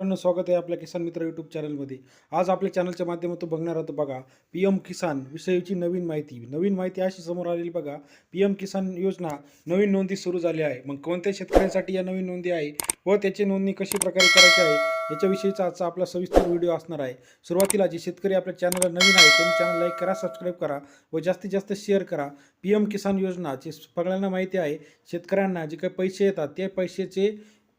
मित्रांनो स्वागत आहे आपल्या किसान मित्र यूट्यूब चॅनलमध्ये आज आपल्या चॅनलच्या माध्यमातून बघणार आहोत बघा पी एम किसान विषयीची नवीन माहिती. नवीन माहिती अशी समोर आलेली बघा पी एम किसान योजना नवीन नोंदी सुरू झाली आहे. मग कोणत्या शेतकऱ्यांसाठी या नवीन नोंदी आहे व त्याची नोंदणी कशी प्रकारे करायची आहे याच्याविषयीचा आजचा आपला सविस्तर व्हिडिओ असणार आहे. सुरुवातीला जे शेतकरी आपल्या चॅनलला नवीन आहे त्यांनी चॅनल लाईक करा सबस्क्राईब करा व जास्तीत जास्त शेअर करा. पी एम किसान योजना जे सगळ्यांना माहिती आहे शेतकऱ्यांना जे काही पैसे येतात ते पैशाचे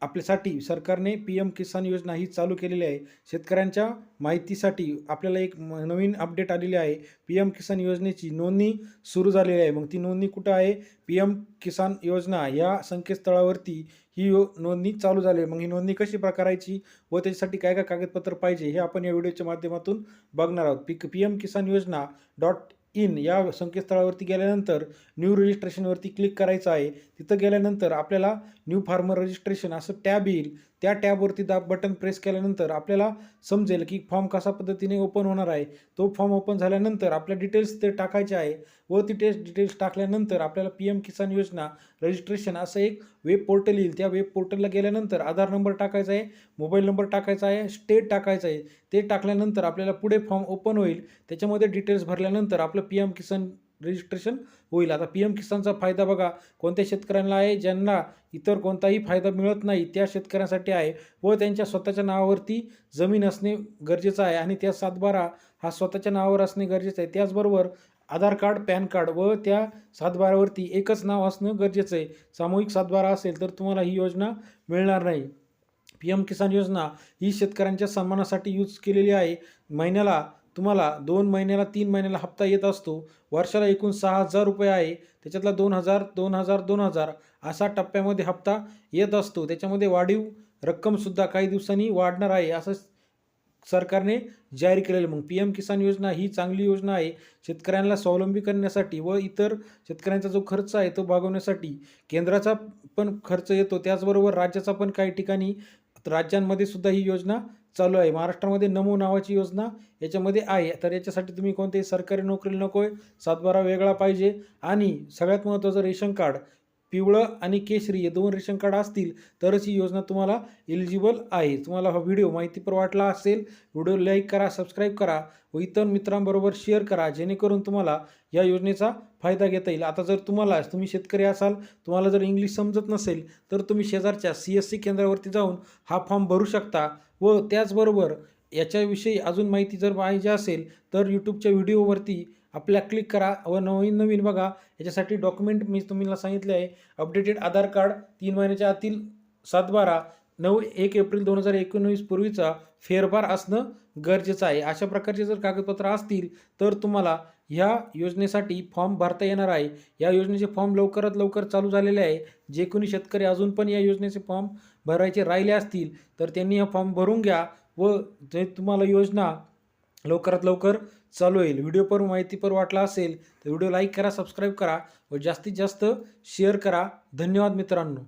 आपल्यासाठी सरकारने पी एम किसान योजना ही चालू केलेली आहे. शेतकऱ्यांच्या माहितीसाठी आपल्याला एक नवीन अपडेट आलेली आहे. पी एम किसान योजनेची नोंदणी सुरू झालेली आहे. मग ती नोंदणी कुठं आहे? पी एम किसान योजना या संकेतस्थळावरती ही यो नोंदणी चालू झाली आहे. मग ही नोंदणी कशी प्रकारायची व त्याच्यासाठी काय काय कागदपत्र पाहिजे हे आपण या व्हिडिओच्या माध्यमातून बघणार आहोत. पी पी एम किसान योजना डॉट इन या संकेतस्थळावरती गेल्यानंतर न्यू रजिस्ट्रेशनवरती क्लिक करायचं आहे. तिथं गेल्यानंतर आपल्याला न्यू फार्मर रजिस्ट्रेशन असं टॅब येईल. त्या टॅबवरती दाब बटन प्रेस केल्यानंतर आपल्याला समजेल की फॉर्म कशा पद्धतीने ओपन होणार आहे. तो फॉर्म ओपन झाल्यानंतर आपल्या डिटेल्स ते टाकायचे आहे व ती टेस्ट डिटेल्स टाकल्यानंतर आपल्याला पी एम किसान योजना रजिस्ट्रेशन असं एक वेब पोर्टल येईल. त्या वेब पोर्टलला गेल्यानंतर आधार नंबर टाकायचा आहे मोबाईल नंबर टाकायचा आहे स्टेट टाकायचं आहे. ते टाकल्यानंतर आपल्याला पुढे फॉर्म ओपन होईल. त्याच्यामध्ये डिटेल्स भरल्यानंतर आपलं पी एम किसान रजिस्ट्रेशन होईल. आता पी एम किसानचा फायदा बघा कोणत्या शेतकऱ्यांना आहे ज्यांना इतर कोणताही फायदा मिळत नाही त्या शेतकऱ्यांसाठी आहे व त्यांच्या स्वतःच्या नावावरती जमीन असणे गरजेचं आहे आणि त्या सातबारा हा स्वतःच्या नावावर असणे गरजेचं आहे. त्याचबरोबर आधार कार्ड पॅन कार्ड व त्या सातबारावरती एकच नाव असणं गरजेचं आहे. सामूहिक सातबारा असेल तर तुम्हाला ही योजना मिळणार नाही. पी एम किसान योजना ही शेतकऱ्यांच्या सन्मानासाठी यूज केलेली आहे. महिन्याला तुम्हाला दोन महिन्याला तीन महिन्याला हप्ता येत असतो. वर्षाला एकूण सहा हजार रुपये आहे. त्याच्यातला दोन हजार दोन हजार दोन हजार असा टप्प्यामध्ये हप्ता येत असतो. त्याच्यामध्ये वाढीव रक्कमसुद्धा काही दिवसांनी वाढणार आहे असं सरकारने जाहीर केलेलं. मग पी एम किसान योजना ही चांगली योजना आहे. शेतकऱ्यांना स्वावलंबी करण्यासाठी व इतर शेतकऱ्यांचा जो खर्च आहे तो भागवण्यासाठी केंद्राचा पण खर्च येतो. त्याचबरोबर राज्याचा पण काही ठिकाणी राज्यांमध्ये सुद्धा ही योजना चालू आहे. महाराष्ट्रामध्ये नमो नावाची योजना याच्यामध्ये आहे. तर याच्यासाठी तुम्ही कोणतेही सरकारी नोकरीला नको आहे सातबारा वेगळा पाहिजे. आणि सगळ्यात महत्त्वाचं रेशन कार्ड. पिवळं आणि केशरी हे दोन रेशन कार्ड असतील तरच ही योजना तुम्हाला एलिजिबल आहे. तुम्हाला हा व्हिडिओ माहितीपर वाटला असेल व्हिडिओ लाईक करा सबस्क्राईब करा व इतर मित्रांबरोबर शेअर करा जेणेकरून तुम्हाला या योजनेचा फायदा घेता येईल. आता जर तुम्हाला तुम्ही शेतकरी असाल तुम्हाला जर इंग्लिश समजत नसेल तर तुम्ही शेजारच्या सी एस सी केंद्रावरती जाऊन हा फॉर्म भरू शकता व त्याचबरोबर याच्याविषयी अजून माहिती जर पाहिजे असेल तर यूट्यूबच्या व्हिडिओवरती आपल्या क्लिक करा. व नवीन नवीन बघा. याच्यासाठी डॉक्युमेंट मी तुम्हाला सांगितले आहे. अपडेटेड आधार कार्ड तीन महिन्याच्या आतील सातबारा नऊ एक एप्रिल दोन हजार एकोणवीस पूर्वीचा फेरफार असणं गरजेचं आहे. अशा प्रकारचे जर कागदपत्र असतील तर तुम्हाला ह्या योजनेसाठी फॉर्म भरता येणार आहे. या योजनेचे फॉर्म लवकरात लवकर चालू झालेले आहे. जे कोणी शेतकरी अजून पण या योजनेचे फॉर्म भरायचे राहिले असतील तर त्यांनी हा फॉर्म भरून घ्या व जे तुम्हाला योजना लवकरात लवकर चालू होईल. व्हिडिओ पर माहिती वाटला असेल तर व्हिडिओ लाईक करा सबस्क्राईब करा व जास्तीत जास्त शेअर करा. धन्यवाद मित्रांनो.